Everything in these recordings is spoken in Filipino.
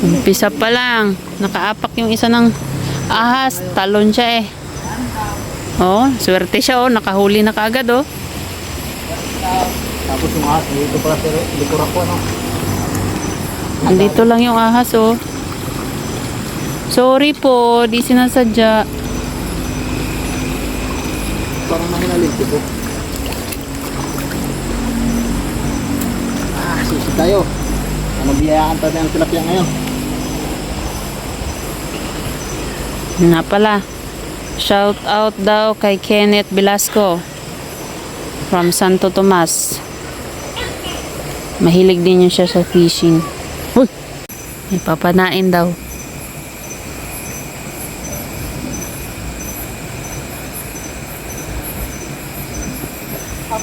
Umpisa pa lang. Nakaapak yung isa ng ahas. Talon siya eh. Oh, swerte siya oh. Nakahuli na kaagad oh. Tapos yung ahas, dito pala sa likura ko, no? Andito lang yung ahas oh. Sorry po, di sinasadya. Parang mahinalig ko. Ah, sisi tayo. Ano biyayaan tayo ng tilapia ngayon? Yun nga pala. Shout out daw kay Kenneth Velasco from Santo Tomas. Mahilig din yun siya sa fishing. Uy! May papanain daw.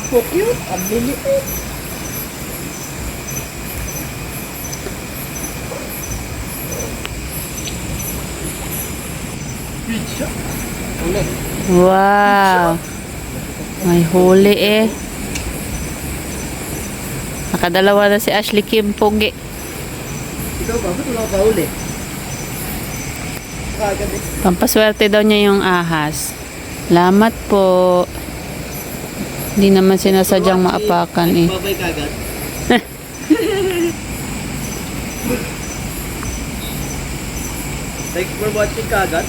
So cute, ang liliit. Wow! May huli eh. Nakadalawa na si Ashley Kim Pogi. Ikaw ba? Ba't wala ka uli? Kagad eh. Pampaswerte daw niya yung ahas. Lamat po. Hindi naman sinasadyang maapakan eh. Babay kagad. Thanks for watching kagad.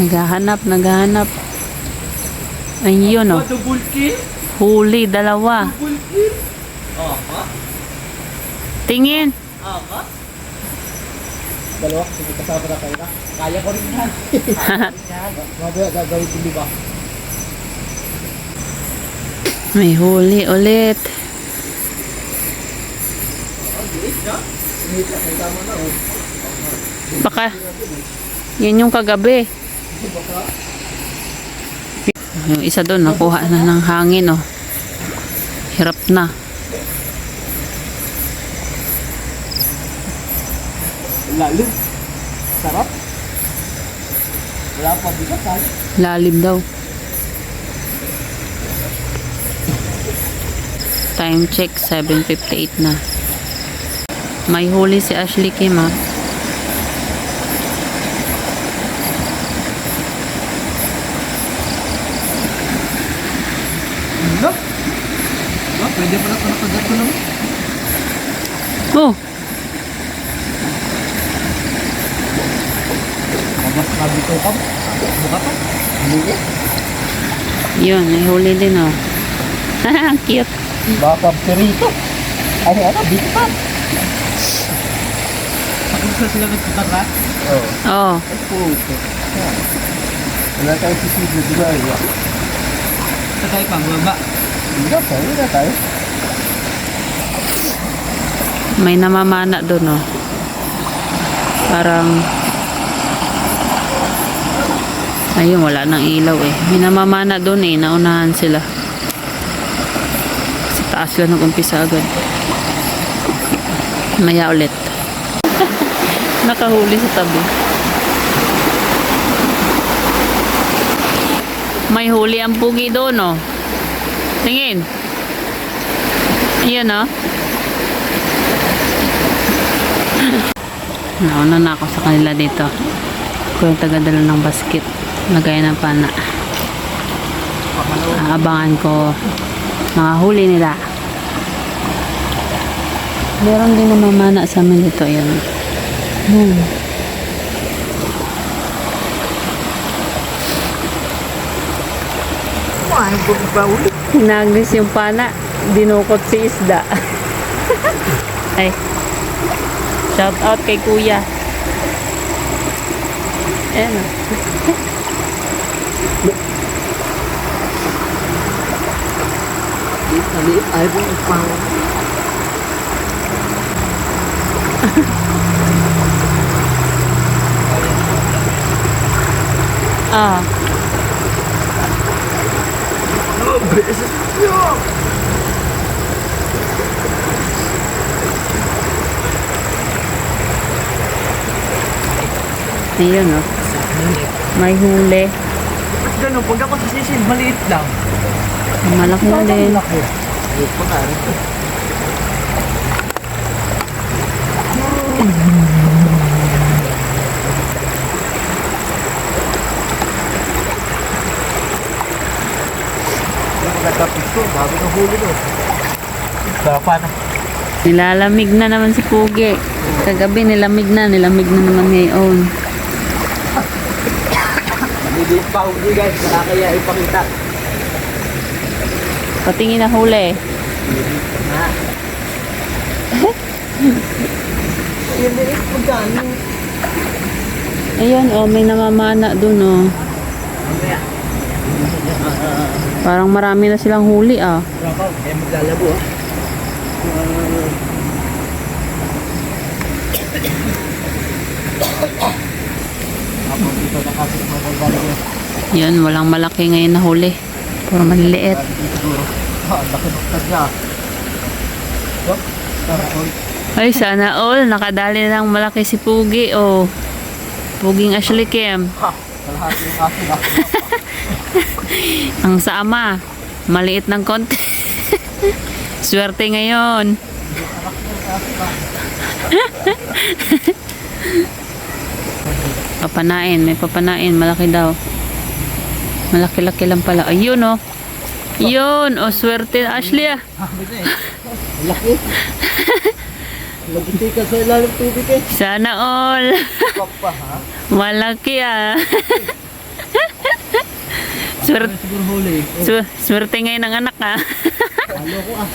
Naghahanap, naghahanap. Ayun oh. double kill? Huli, dalawa. Double kill? Aha. Tingin. Aha. Dalawa, sige kasama na kayo na. Kaya ko rin yan. Mamaya gagawin ko di ba? May huli ulit. Baka, yun yung kagabi. Yung isa doon, nakuha na ng hangin, oh. Hirap na. Lalim. Sarap. Wala pa bigat. Lalim daw. Time check, 7.58 na. May huli si Ashley Kim, ah. No? No, pwede pala ito nakagat ko naman. Oh, Mabas na dito ka. Buka pa. Hindi yun, may huli din, oh. Ang cute. Baka perito. Ano, ano, dito pa. Sa sila nagpunta ka? Oo. Oh, Ay, puto. Wala tayo sisigil, di ba? Sa tayo pang baba. Hindi hindi na tayo. may namamana doon, oh. Parang, ayun, wala nang ilaw, eh. May namamana doon, eh. Naunahan sila. Taas lang nag-umpisa agad. Maya ulit. Nakahuli sa tabi. May huli ang pugi doon, oh. Tingin. Ayan, oh. Nauna na ako sa kanila dito. Ako yung tagadala ng basket. Lagay ng pana. Aabangan ko mga huli nila. Meron din namamana sa amin dito. Ayan. Hmm. Kumain ko ba ulit? Hinagis yung pana. Dinukot si isda. Ay. Shout out kay kuya. Ayan o. Liit na liit. Ay, po ang pang. Ah. Yeah. Ayun oh. May huli. Ganun, pag ako sa sisid, maliit lang. Malaki na din. Laki. Ayun pa ko, bago ng huli no. Sapa na. Nilalamig na naman si Pugi. Kagabi nilamig na, nilamig na naman ngayon. Naliliit pa huli guys, wala kaya ipakita. Patingin na huli. Ha? Yung liit po dyan. Ayun oh, may namamana dun oh. Parang marami na silang huli ah. Rakaw, kaya maglalabo ah. Yan, walang malaki ngayon na huli. Puro maliliit. Ah, laki ng. Yup, tara all. Ay, sana all. Nakadali ng malaki si Pugi oh. Puging Ashley Kim. Ang sama. Maliit ng konti. Swerte ngayon. papanain, may papanain. Malaki daw. Malaki-laki lang pala. Ayun oh. Yun, oh, swerte Ashley ah. Laki. Lagiti ka sa ilalim tubig eh. Sana all. Wag pa ha. Malaki ah. swerte, Siguro huli. sw- swerte ngayon ng anak ah. Halo ko ah.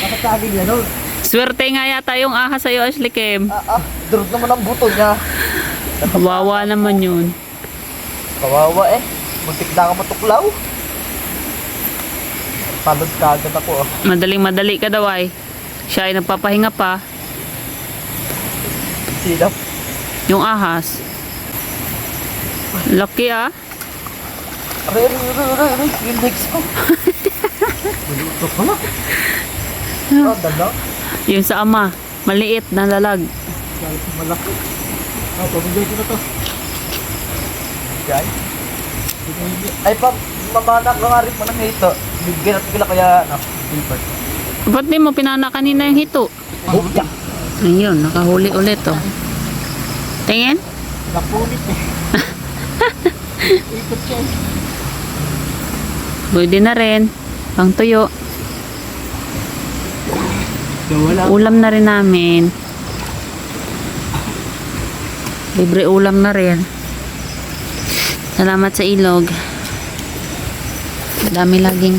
Nakatagin yan oh. swerte nga yata yung aha sa'yo Ashley Kim. Ah, ah, durog naman ang buto niya. Kawawa naman yun. Kawawa eh. Muntik na ako matuklaw. Talod ka agad ako oh. Madaling madali ka daw ay. Siya ay nagpapahinga pa. Sino? Yung ahas. Lucky ah. Aray, aray, aray, aray, aray. Yung legs ko. Ito pala. Ah, dala. Yung sa ama. Maliit na lalag. Malaki. Ah, pamigay ko na to. Guys. Ay, pa, mamanak ka nga rin mo ng ito. Bigyan at bigla kaya, ano, paper. Ba't di mo pinana kanina yung hito? Ayun, nakahuli ulit oh. Tingin? Napunit eh. Ikot siya eh. Pwede na rin. Pang tuyo. Ulam na rin namin. Libre ulam na rin. Salamat sa ilog. Dami laging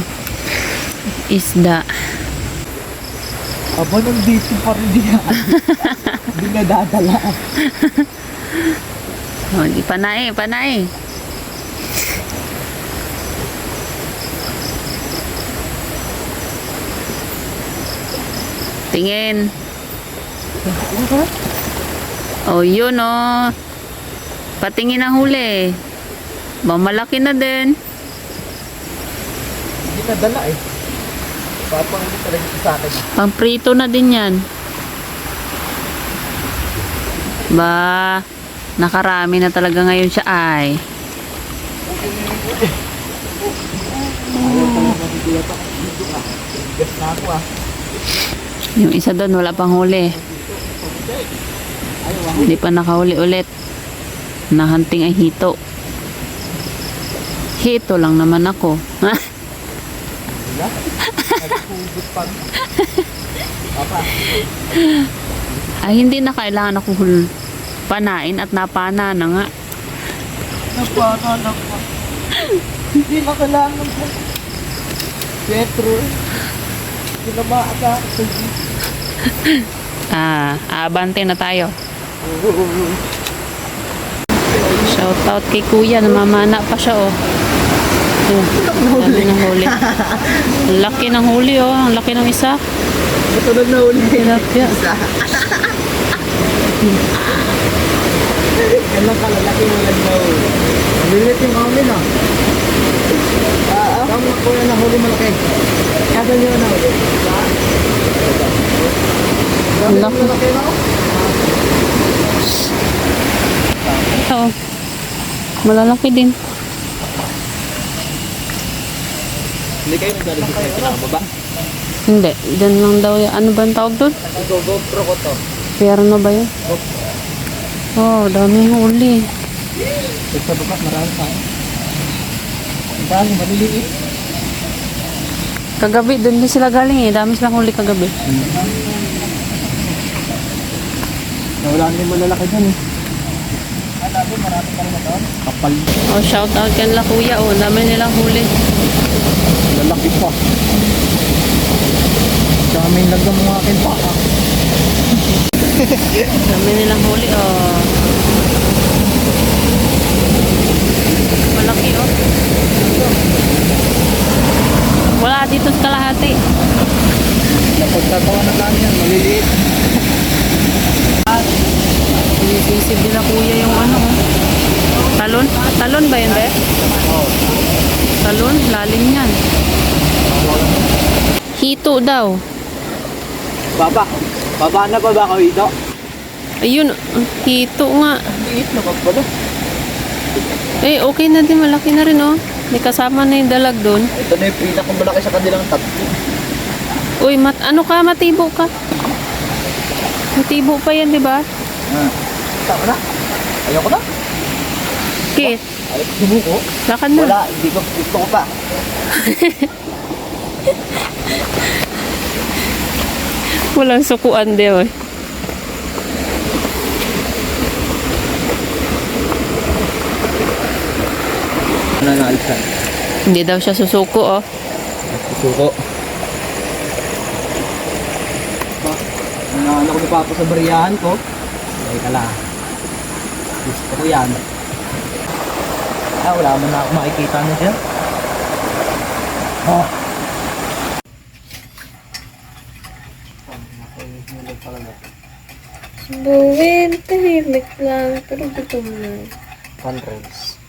isda. Aba, nandito pa rin diyan. Hindi na dadala. Oh, di panay, panay. Tingin. Oh, yun oh. Patingin ang huli. Mamalaki na din. Hindi na dala eh. Papang hindi talaga sa akin. na din yan. Ba, nakarami na talaga ngayon siya ay. Yung isa doon wala pang huli. Hindi pa nakahuli ulit. Nahanting ay hito. Hito lang naman ako. Wala. Nagpugot pa. Papa. ay hindi na kailangan ako hul panain at napana na nga. Napananak pa. Hindi na kailangan po. Petro na ako sa. Ah, abante na tayo. Shoutout kay kuya, namamana pa siya oh. Oh, dami ng huli. Ang laki ng huli oh, ang laki ng isa. Ito na nauli. Tilapia. Yan lang kalalaki ng lagnaw. Malilit yung huli na. Saan mo kuya na huli malaki? Kada niyo na huli. Ang laki. Malaki na oh. Malalaki din. Hindi kayo nagdali sa pinakababa. Hindi. Diyan lang daw yan. Ano ba ang tawag doon? Ito, GoPro ko to. Pierno ba yun? Oh, daming huli. Ito sa baba, marami pa. Ang dami, maliliit. Kagabi, doon din sila galing eh. Dami silang huli kagabi. Nawala na yung malalaki dyan eh. Marami pa rin ito. Kapal. Oh, shout out yan la kuya. Oh, dami nilang huli. Lalaki pa. Daming lagam mga akin pa. Dami nilang huli. Oh. Malaki oh. Wala dito sa kalahati. Napagtatawa na lang yan, maliliit. Inisisip nila kuya yung ano. oh. Talon? Talon ba yun, be? Talon? Lalim yan. Hito daw. Baba. Baba na ba ba ako dito? Ayun, hito nga. Liit na pala? Eh, okay na din. Malaki na rin, oh. May kasama na yung dalag doon. Ito na yung pinakamalaki sa kanilang tatlo. Uy, mat ano ka? Matibo ka. Matibo pa yan, di ba? Ah. Tama na. Ayoko na. Kit, Ay, sumuko. lakad na. Wala, hindi ko gusto ko pa. Walang sukuan, di ba? Ano na alisan? Hindi daw siya susuko, oh. Suko. Ba, ano ko ni Papa sa bariyahan ko? Ay kala. Gusto ko yan. Ah, wala man na ako makikita na siya. Oh. Buwin, tahimik lang, pero gutom na. Sunrise.